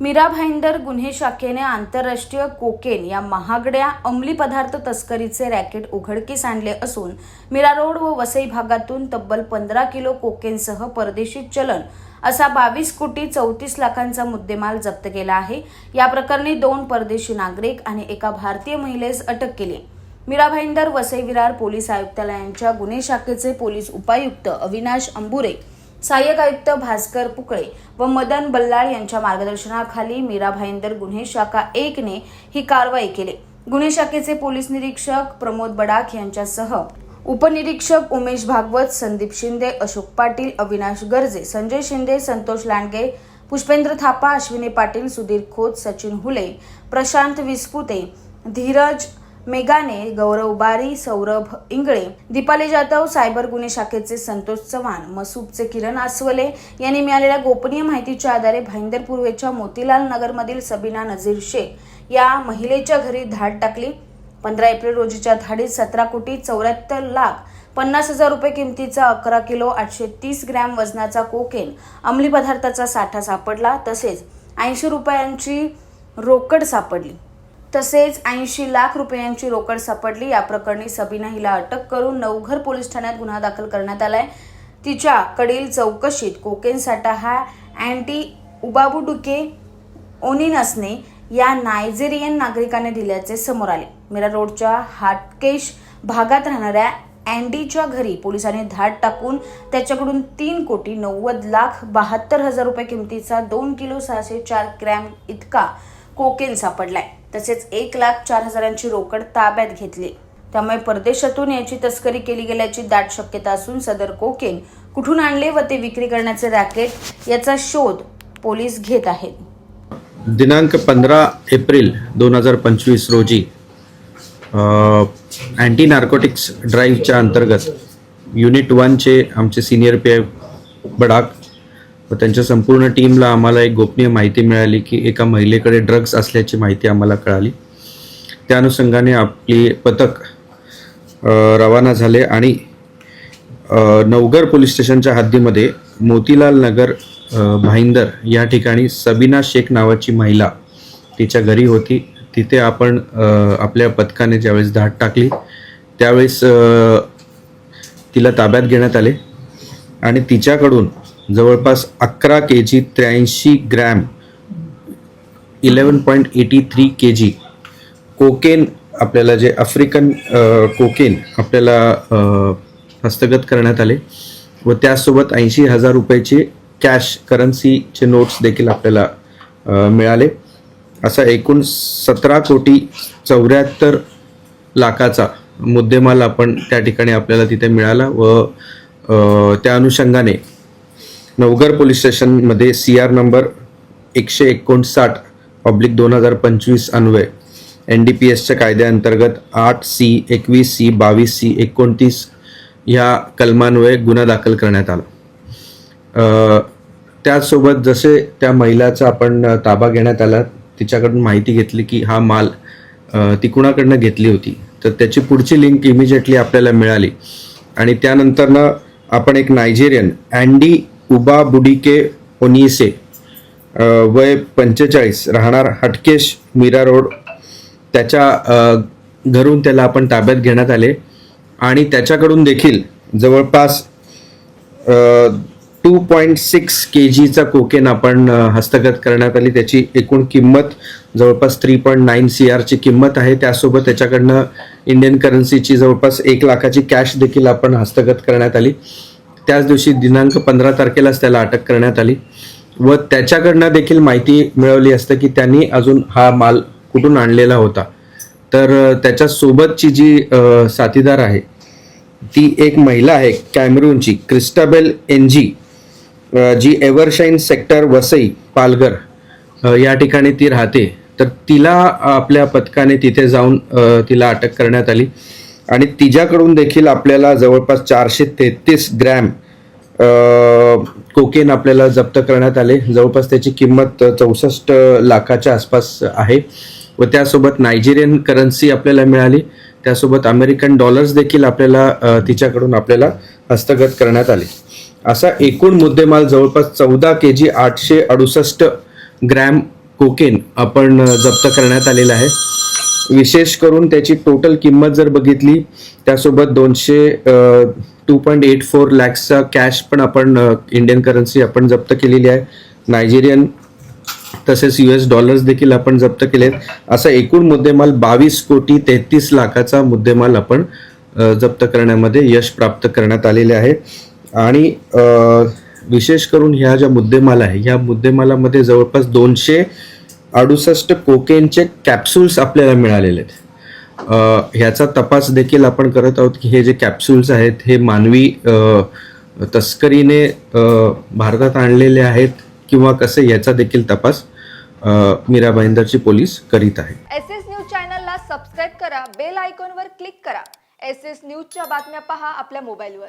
मीरा भाईंदर गुन्हे शाखेने आंतरराष्ट्रीय कोकेन या महागड्या अंमली पदार्थ तस्करीचे रॅकेट उघडकीस आणले असून मीरा रोड व वसई भागातून तब्बल पंधरा किलो कोकेनसह परदेशी चलन असा बावीस कोटी चौतीस लाखांचा मुद्देमाल जप्त केला आहे. या प्रकरणी दोन परदेशी नागरिक आणि एका भारतीय महिलेस अटक केली मीरा भाईंदर वसई विरार पोलीस आयुक्तालयांच्या गुन्हे शाखेचे पोलीस उपायुक्त अविनाश अंबुरे सहाय्यक आयुक्त भास्कर पुकळे व मदन बल्लाळ यांच्या मार्गदर्शनाखाली मीरा भाईंदर गुन्हे शाखा एकने ही कारवाई केली. गुन्हे शाखेचे पोलीस निरीक्षक प्रमोद बडाख यांच्यासह उपनिरीक्षक उमेश भागवत संदीप शिंदे अशोक पाटील अविनाश गर्जे संजय शिंदे संतोष लांडगे पुष्पेंद्र थापा अश्विनी पाटील सुधीर खोत सचिन हुले प्रशांत विस्पुते धीरज मेघाने गौरव बारी सौरभ इंगळे दीपाली जाधव सायबर गुन्हे शाखेचे संतोष चव्हाण मसूबचे किरण आसवले यांनी मिळालेल्या गोपनीय माहितीच्या आधारे भाईंदर पूर्वेच्या मोतीलाल नगरमधील सबीना नझीर शेख या महिलेच्या घरी धाड टाकली. पंधरा एप्रिल रोजीच्या धाडीत सतरा कोटी चौऱ्याहत्तर लाख पन्नास हजार रुपये किमतीचा अकरा किलो आठशे तीस ग्रॅम वजनाचा कोकेन अंमली पदार्थाचा साठा सापडला. तसेच ऐंशी रुपयांची रोकड सापडली. तसेच ऐंशी लाख रुपयांची रोकड सापडली. या प्रकरणी सबिना हिला अटक करून नवघर पोलीस ठाण्यात गुन्हा दाखल करण्यात आलाय. तिच्याकडील चौकशीत कोकेन साठा हा अँटी उबाबुडुके ओनिनसने या नायजेरियन नागरिकाने दिल्याचे समोर आले. मीरा रोडच्या हाटकेश भागात राहणाऱ्या अँडीच्या घरी पोलिसांनी धाड टाकून त्याच्याकडून तीन कोटी नव्वद लाख बहात्तर हजार रुपये किमतीचा दोन किलो सहाशे चार ग्रॅम इतका कोकेन सापडलाय. तसेच एक लाख चार हजारांची रोकड ताब्यात घेतली. त्यामुळे परदेशातून याची तस्करी केली गेल्याची दाट शक्यता असून सदर कोकेन कुठून आणले व ते विक्री करण्याचे रॅकेट याचा शोध पोलीस घेत आहेत. दिनांक पंधरा एप्रिल दोन हजार पंचवीस रोजी अँटी नार्कोटिक्स ड्राईव्हच्या अंतर्गत युनिट वनचे आमचे सिनियर पी आय बडाक व त्यांच्या संपूर्ण टीमला आम्हाला एक गोपनीय माहिती मिळाली की एका महिलेकडे ड्रग्ज असल्याची माहिती आम्हाला कळाली. त्या अनुषंगाने आपली पथक रवाना झाले आणि नवगर पोलीस स्टेशनच्या हद्दीमध्ये मोतीलाल नगर भाईंदर या ठिकाणी सबीना शेख नावाची महिला तिच्या घरी होती. तिथे आपण आपल्या पथकाने ज्यावेळेस धाड टाकली त्यावेळेस तिला ताब्यात घेण्यात आले आणि तिच्याकडून जवळपास अकरा के जी त्र्याऐंशी gram eleven point eighty three K G cocaine आपल्याला जे आफ्रिकन कोकेन आपल्याला हस्तगत करण्यात आले व त्यासोबत ऐंशी हजार रुपयाचे कॅश करन्सीचे नोट्स देखील आपल्याला मिळाले. असा एकूण सतरा कोटी चौऱ्याहत्तर लाखाचा मुद्देमाल आपण त्या ठिकाणी आपल्याला तिथे मिळाला व त्या अनुषंगाने नवघर पोलीस स्टेशनमध्ये सी आर नंबर एकशे एकोणसाठ पब्लिक दोन हजार पंचवीस अन्वय. एन डी पी एसच्या कायद्याअंतर्गत आठ सी एकवीस सी बावीस सी एकोणतीस ह्या कलमान्वये गुन्हा दाखल करण्यात आला. त्याचसोबत जसे त्या महिलाचा आपण ताबा घेण्यात आला तिच्याकडून माहिती घेतली की हा माल ती कुणाकडनं घेतली होती. तर त्याची पुढची लिंक इमिजिएटली आपल्याला मिळाली. आणि त्यानंतरनं आपण एक नायजेरियन अँडी उबा बुडिके ओनिसे वय पंचेचाळीस राहणार हटकेश मीरा रोड. त्याच्या घरून त्याला आपण ताब्यात घेण्यात आले. आणि त्याच्याकडून देखील जवळपास टू पॉईंट सिक्स के जीचा कोकेन आपण हस्तगत करण्यात आली. त्याची एकूण किंमत जवळपास थ्री पॉईंट नाईन सी आरची किंमत आहे. त्यासोबत त्याच्याकडनं इंडियन करन्सीची जवळपास एक लाखाची कॅश देखील आपण हस्तगत करण्यात आली. त्याच दिवशी दिनांक पंधरा तारखेलाच त्याला अटक करण्यात आली व त्याच्याकडनं देखील माहिती मिळवली असतं की त्यांनी अजून हा माल कुठून आणलेला होता. तर त्याच्यासोबतची जी साथीदार आहे ती एक महिला आहे कॅमरूनची Christabel N G Evershine sector Vasai Palghar या ठिकाणी ती राहते. तर तिला आपल्या पथकाने तिथे जाऊन तिला अटक करण्यात आली. आणि तिच्याकडून देखील आपल्याला जवळपास चारशे तेहतीस ग्रॅम कोकेन आपल्याला जप्त करण्यात आले. जवळपास त्याची किंमत चौसष्ट लाखाच्या आसपास आहे. व त्यासोबत नायजेरियन करन्सी आपल्याला मिळाली. त्यासोबत अमेरिकन डॉलर्स देखील आपल्याला तिच्याकडून आपल्याला हस्तगत करण्यात आले. असा एकूण मुद्देमाल जवळपास चौदा के जी आठशे अडुसष्ट ग्रॅम कोकेन आपण जप्त करण्यात आलेला आहे. विशेष करून त्याची टोटल किंमत जर बघितली त्यासोबत दोनशे टू पॉईंट एट फोर लॅक्सचा कॅश पण आपण इंडियन करन्सी आपण जप्त केलेली आहे. नायजेरियन तसेच यू एस डॉलर्स देखील आपण जप्त केलेत. असा एकूण मुद्देमाल बावीस कोटी तेहतीस लाखाचा मुद्देमाल आपण जप्त करण्यामध्ये यश प्राप्त करण्यात आलेले आहे. आणि विशेष करून ह्या ज्या मुद्देमाल आहे ह्या मुद्देमालामध्ये जवळपास दोनशे अडुसष्ट कोकेनचे कॅप्सूल्स आपल्याला मिळालेले आहेत. ह्याचा तपास देखील आपण करत आहोत की हे जे कॅप्सूल्स आहेत हे मानवी तस्करीने भारतात आणलेले आहेत किंवा कसे याचा देखील तपास मीरा भाईंदरची पोलीस करीत आहे. एस एस न्यूज चॅनलला सबस्क्राईब करा बेल आयकॉनवर क्लिक करा. एस एस न्यूजच्या बातम्या पहा आपल्या मोबाईलवर.